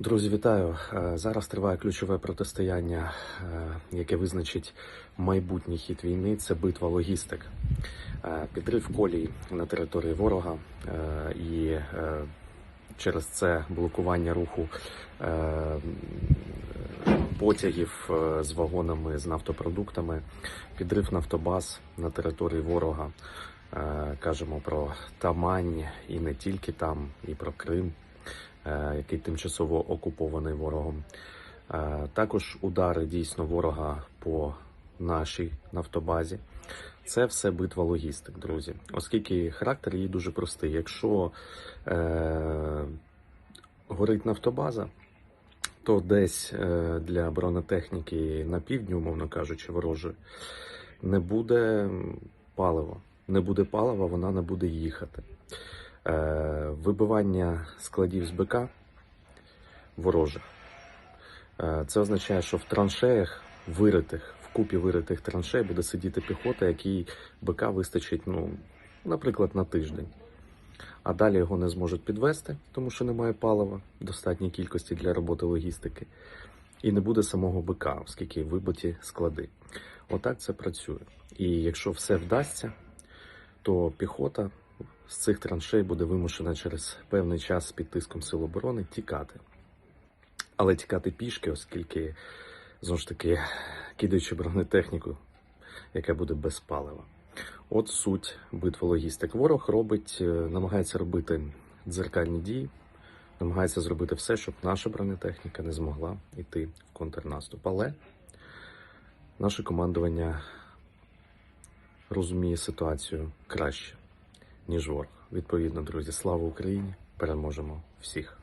Друзі, вітаю! Е, Зараз триває ключове протистояння, е, яке визначить майбутній хід війни. Це битва логістик. Е, Підрив колій на території ворога і через це блокування руху потягів з вагонами з нафтопродуктами, підрив нафтобаз на території ворога. Кажемо про Тамань і не тільки там, і про Крим який тимчасово окупований ворогом. Е, Також удари дійсно ворога по нашій нафтобазі. Це все битва логістик, друзі. Оскільки характер її дуже простий. Якщо е, горить нафтобаза, то десь е, для бронетехніки на півдні, умовно кажучи, ворожої, не буде палива. Не буде палива, вона не буде їхати. Е, вибивання складів з БК ворожих. Е, це означає, що в траншеях виритих, в купі виритих траншей буде сидіти піхота, якій БК вистачить, ну, наприклад, на тиждень. А далі його не зможуть підвести, тому що немає палива достатній кількості для роботи логістики. І не буде самого БК, оскільки вибиті склади. Отак це працює. І якщо все вдасться, то піхота з цих траншей буде вимушена через певний час під тиском сил оборони тікати. Але тікати пішки, оскільки, знову ж таки, кидаючи бронетехніку, яка буде без палива. От суть битви логістик. Ворог робить, е, намагається робити дзеркальні дії, намагається зробити все, щоб наша бронетехніка не змогла йти в контрнаступ. Але наше командування розуміє ситуацію краще ніж ворог. Відповідно, друзі, слава Україні! Переможемо всіх!